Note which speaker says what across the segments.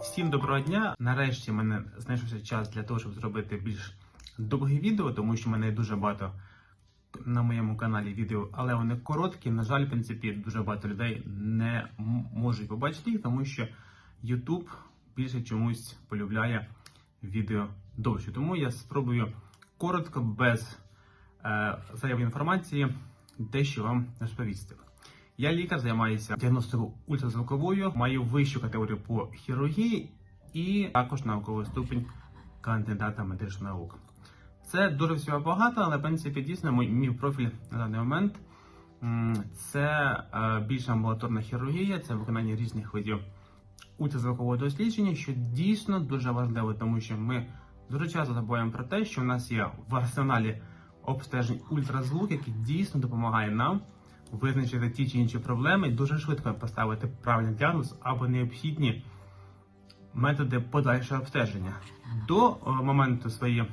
Speaker 1: Всім доброго дня! Нарешті в мене знайшовся час для того, щоб зробити більш довге відео, тому що в мене дуже багато на моєму каналі відео, але вони короткі. На жаль, в принципі, дуже багато людей не можуть побачити їх, тому що YouTube більше чомусь полюбляє відео довше. Тому я спробую коротко, без е, інформації, дещо вам розповісти. Я лікар, займаюся діагностикою ультразвуковою, маю вищу категорію по хірургії і також науковий ступінь кандидата медичних наук. Це дуже всього багато, але в принципі дійсно мій, мій профіль на даний момент це е, більш амбулаторна хірургія, це виконання різних видів ультразвукового дослідження, що дійсно дуже важливо, тому що ми дуже часто забуваємо про те, що в нас є в арсеналі обстежень ультразвук, який дійсно допомагає нам визначити ті чи інші проблеми і дуже швидко поставити правильний діагноз або необхідні методи подальшого обстеження. До е, моменту своєї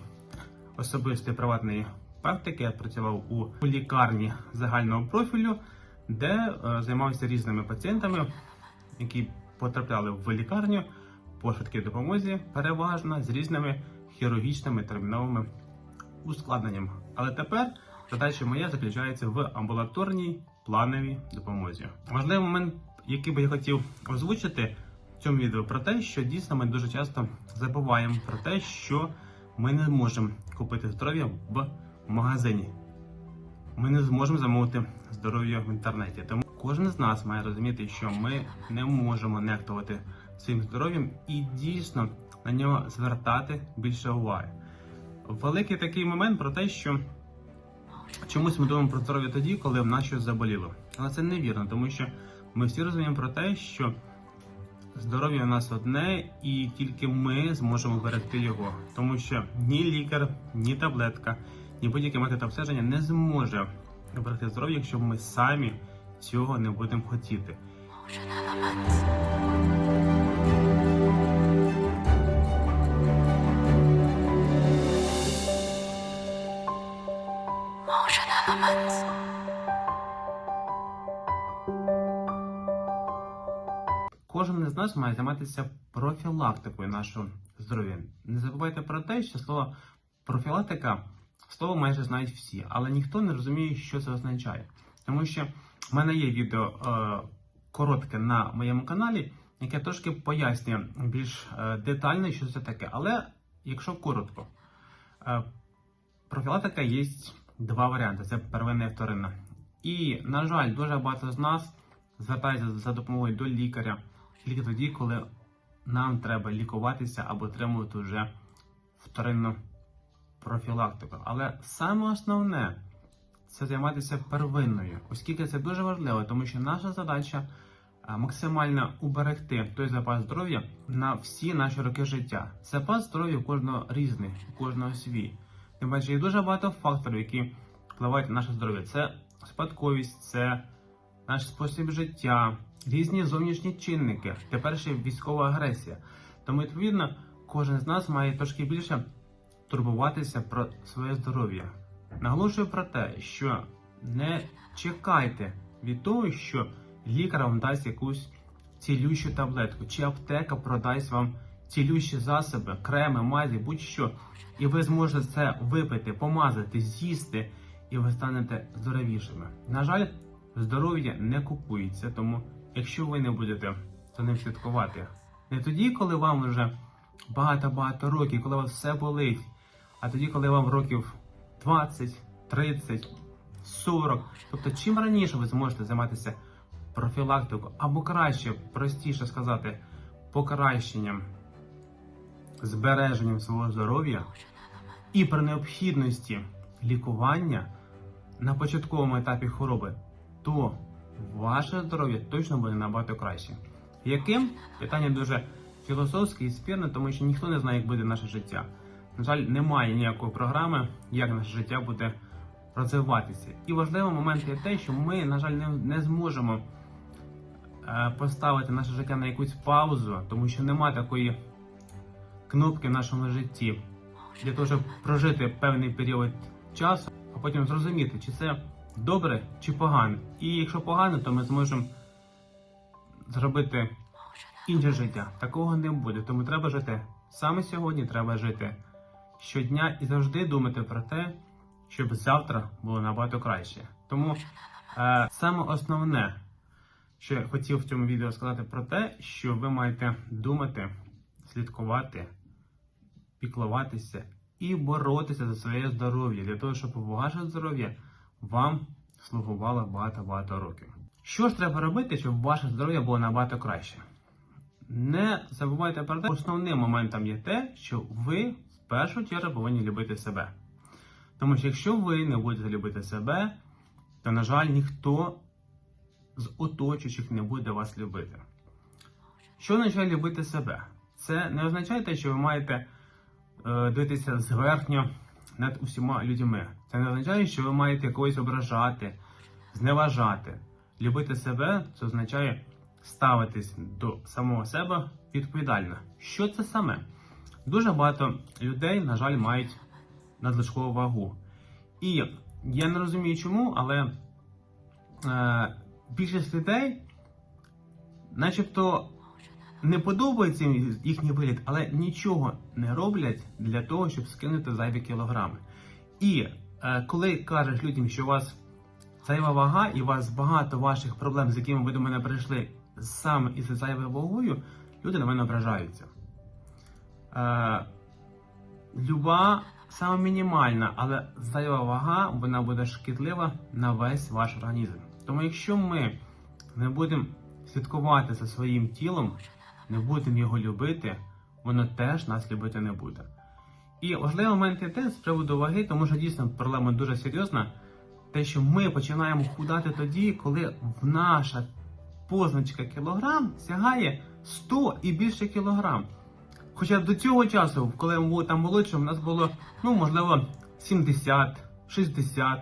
Speaker 1: особистої приватної практики я працював у лікарні загального профілю, де е, займався різними пацієнтами, які потрапляли в лікарню по швидкій допомозі, переважно з різними хірургічними терміновими ускладненнями. Але тепер задача моя заключається в амбулаторній плановій допомозі. Важливий момент, який би я хотів озвучити в цьому відео, про те, що дійсно ми дуже часто забуваємо про те, що ми не можемо купити здоров'я в магазині. Ми не зможемо замовити здоров'я в інтернеті. Тому кожен з нас має розуміти, що ми не можемо нехтувати своїм здоров'ям і дійсно на нього звертати більше уваги. Великий такий момент про те, що чомусь ми думаємо про здоров'я тоді, коли в нас щось заболіло. Але це невірно, тому що ми всі розуміємо про те, що здоров'я у нас одне, і тільки ми зможемо берегти його. Тому що ні лікар, ні таблетка, ні будь-який метод обстеження не зможе берегти здоров'я, якщо ми самі цього не будемо хотіти. Кожен із нас має займатися профілактикою нашого здоров'я. Не забувайте про те, що слово профілактика слово майже знають всі, але ніхто не розуміє, що це означає. Тому що в мене є відео е, коротке на моєму каналі, яке трошки пояснює більш е, детально, що це таке. Але якщо коротко, е, профілактика є два варіанти: це первинна і вторинна. І, на жаль, дуже багато з нас звертається за допомогою до лікаря тільки тоді, коли нам треба лікуватися або отримувати вже вторинну профілактику. Але саме основне це займатися первинною, оскільки це дуже важливо, тому що наша задача максимально уберегти той запас здоров'я на всі наші роки життя. Запас здоров'я у кожного різний, у кожного свій. Тим паче є дуже багато факторів, які впливають на наше здоров'я. Це спадковість, це наш спосіб життя, різні зовнішні чинники, тепер ще військова агресія. Тому, відповідно, кожен з нас має трошки більше турбуватися про своє здоров'я. Наголошую про те, що не чекайте від того, що лікар вам дасть якусь цілющу таблетку, чи аптека продасть вам цілющі засоби, креми, мазі, будь-що. І ви зможете це випити, помазати, з'їсти, і ви станете здоровішими. На жаль, здоров'я не купується, тому якщо ви не будете за ним слідкувати, не тоді, коли вам вже багато-багато років, коли вас все болить, а тоді, коли вам років 20, 30, 40. Тобто, чим раніше ви зможете займатися профілактикою, або краще, простіше сказати, покращенням, збереженням свого здоров'я і при необхідності лікування на початковому етапі хвороби, то ваше здоров'я точно буде набагато краще. Яким? Питання дуже філософське і спірне, тому що ніхто не знає, як буде наше життя. На жаль, немає ніякої програми, як наше життя буде розвиватися. І важливий момент є те, що ми, на жаль, не, не зможемо е, поставити наше життя на якусь паузу, тому що немає такої кнопки в нашому житті для того, щоб прожити певний період часу, а потім зрозуміти, чи це добре чи погано. І якщо погано, то ми зможемо зробити інше життя. Такого не буде. Тому треба жити саме сьогодні, треба жити щодня і завжди думати про те, щоб завтра було набагато краще. Тому е, саме основне, що я хотів в цьому відео сказати про те, що ви маєте думати, слідкувати, піклуватися і боротися за своє здоров'я для того, щоб ваше здоров'я вам слугувало багато-багато років. Що ж треба робити, щоб ваше здоров'я було набагато краще? Не забувайте про те, основним моментом є те, що ви в першу чергу повинні любити себе. Тому що якщо ви не будете любити себе, то, на жаль, ніхто з оточуючих не буде вас любити. Що означає любити себе? Це не означає те, що ви маєте дивитися зверхньо над усіма людьми. Це не означає, що ви маєте когось ображати, зневажати. Любити себе це означає ставитись до самого себе відповідально. Що це саме? Дуже багато людей, на жаль, мають надлишкову вагу. І я не розумію чому, але е, більшість людей, начебто, не подобається їхній вигляд, але нічого не роблять для того, щоб скинути зайві кілограми. І е, коли кажеш людям, що у вас зайва вага і у вас багато ваших проблем, з якими ви до мене прийшли саме із зайвою вагою, люди на мене ображаються. Е, люба саме мінімальна, але зайва вага вона буде шкідлива на весь ваш організм. Тому якщо ми не будемо слідкувати за своїм тілом, не будемо його любити, воно теж нас любити не буде. І важливий момент є те з приводу ваги, тому що дійсно проблема дуже серйозна. Те, що ми починаємо худати тоді, коли в наша позначка кілограм сягає 100 і більше кілограм. Хоча до цього часу, коли ми були там молодшим, у нас було, ну, можливо, 70-60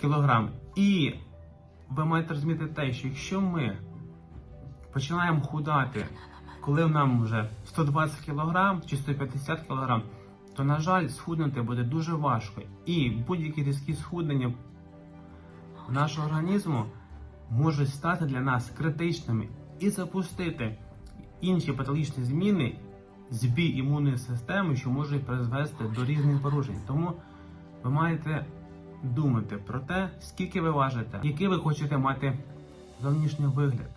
Speaker 1: кілограм. І ви маєте розуміти те, що якщо ми починаємо худати, коли нам вже 120 кілограм чи 150 кілограм, то, на жаль, схуднути буде дуже важко. І будь-які різкі схуднення нашого організму можуть стати для нас критичними і запустити інші патологічні зміни, збій імунної системи, що можуть призвести до різних порушень. Тому ви маєте думати про те, скільки ви важите, який ви хочете мати зовнішній вигляд,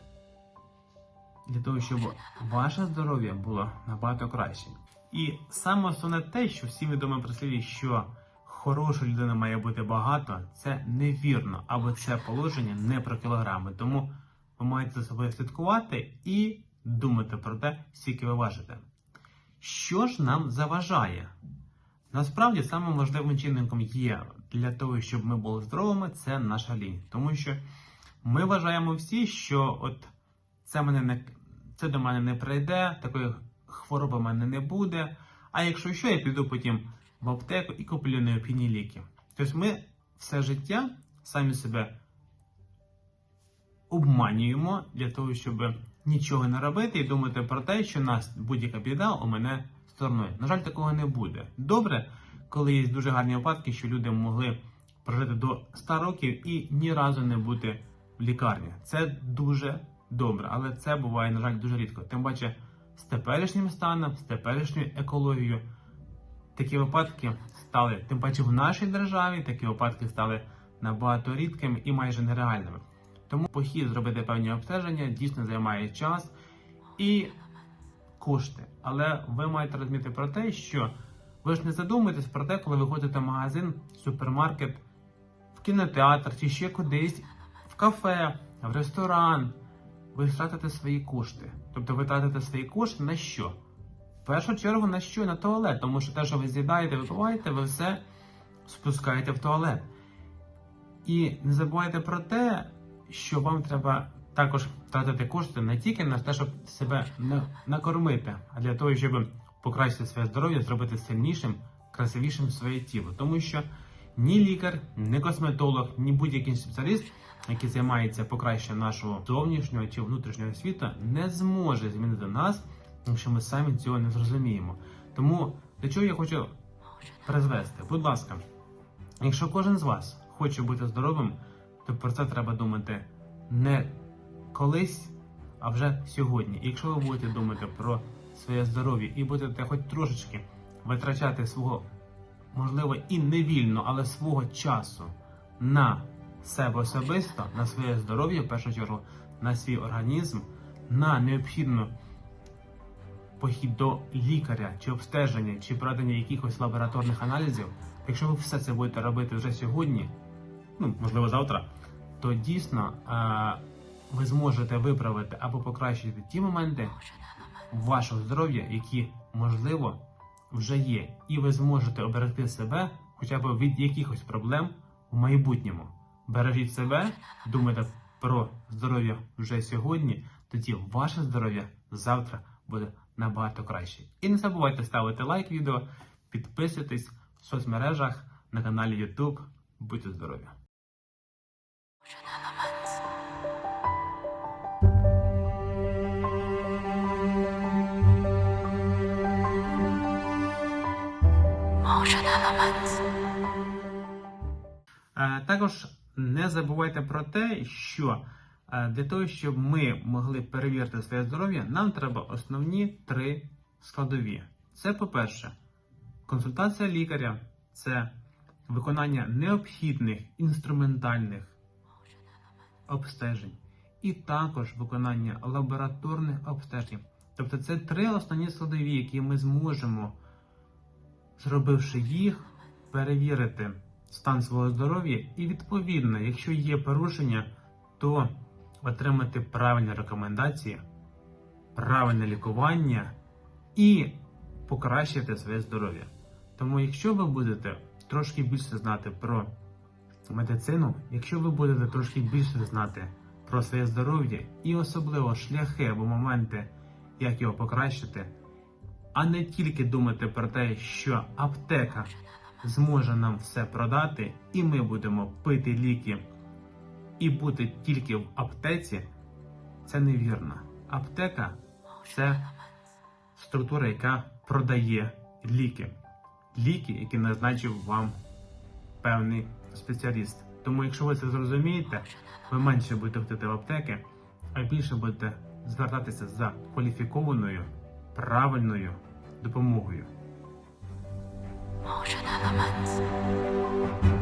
Speaker 1: для того, щоб ваше здоров'я було набагато краще. І саме основне те, що всі відомі прислів'я, що хорошої людини має бути багато, це невірно, або це положення не про кілограми. Тому ви маєте за собою слідкувати і думати про те, скільки ви важите. Що ж нам заважає? Насправді самим важливим чинником є для того, щоб ми були здоровими, це наша лінь. Тому що ми вважаємо всі, що от це мене не це до мене не прийде, такої хвороби в мене не буде. А якщо що, я піду потім в аптеку і куплю необхідні ліки. Тобто ми все життя самі себе обманюємо для того, щоб нічого не робити і думати про те, що нас будь-яка біда у мене стороною. На жаль, такого не буде. Добре, коли є дуже гарні випадки, що люди могли прожити до 100 років і ні разу не бути в лікарні. Це дуже добре, але це буває, на жаль, дуже рідко. Тим паче, з теперішнім станом, з теперішньою екологією, такі випадки стали, тим паче в нашій державі, такі випадки стали набагато рідкими і майже нереальними. Тому похід зробити певні обстеження дійсно займає час і кошти. Але ви маєте розуміти про те, що ви ж не задумуєтесь про те, коли ви ходите в магазин, супермаркет, в кінотеатр чи ще кудись, в кафе, в ресторан. Ви тратите свої кошти. Тобто ви тратите свої кошти на що? В першу чергу на що? На туалет. Тому що те, що ви з'їдаєте, випиваєте, ви все спускаєте в туалет. І не забувайте про те, що вам треба також тратити кошти не тільки на те, щоб себе накормити, а для того, щоб покращити своє здоров'я, зробити сильнішим, красивішим своє тіло. Тому що ні лікар, ні косметолог, ні будь-який спеціаліст, який займається покращенням нашого зовнішнього чи внутрішнього світу, не зможе змінити нас, якщо ми самі цього не зрозуміємо. Тому до чого я хочу призвести? Будь ласка, Якщо кожен з вас хоче бути здоровим, то про це треба думати не колись, а вже сьогодні. Якщо ви будете думати про своє здоров'я і будете хоч трошечки витрачати свого, можливо, і невільно, але свого часу на себе особисто, на своє здоров'я, в першу чергу, на свій організм, на необхідну похід до лікаря чи обстеження, чи проведення якихось лабораторних аналізів, якщо ви все це будете робити вже сьогодні, ну можливо завтра, то дійсно е, ви зможете виправити або покращити ті моменти вашого здоров'я, які можливо вже є, і ви зможете оберегти себе хоча б від якихось проблем в майбутньому. Бережіть себе, думайте про здоров'я вже сьогодні, тоді ваше здоров'я завтра буде набагато краще. І не забувайте ставити лайк відео, підписуйтесь в соцмережах на каналі YouTube. Будьте здорові! Також не забувайте про те, що е, для того, щоб ми могли перевірити своє здоров'я, нам треба основні три складові. Це, по-перше, консультація лікаря, це виконання необхідних інструментальних обстежень, і також виконання лабораторних обстежень. Тобто це три основні складові, які ми зможемо, зробивши їх, перевірити стан свого здоров'я і відповідно, якщо є порушення, то отримати правильні рекомендації, правильне лікування і покращити своє здоров'я. Тому, якщо ви будете трошки більше знати про медицину, якщо ви будете трошки більше знати про своє здоров'я і особливо шляхи або моменти, як його покращити, а не тільки думати про те, що аптека зможе нам все продати, і ми будемо пити ліки і бути тільки в аптеці, це невірно. Аптека це структура, яка продає ліки. Ліки, які назначив вам певний спеціаліст. Тому, якщо ви це зрозумієте, ви менше будете ходити в аптеки, а більше будете звертатися за кваліфікованою, правильною допомогою.
Speaker 2: Motion elements.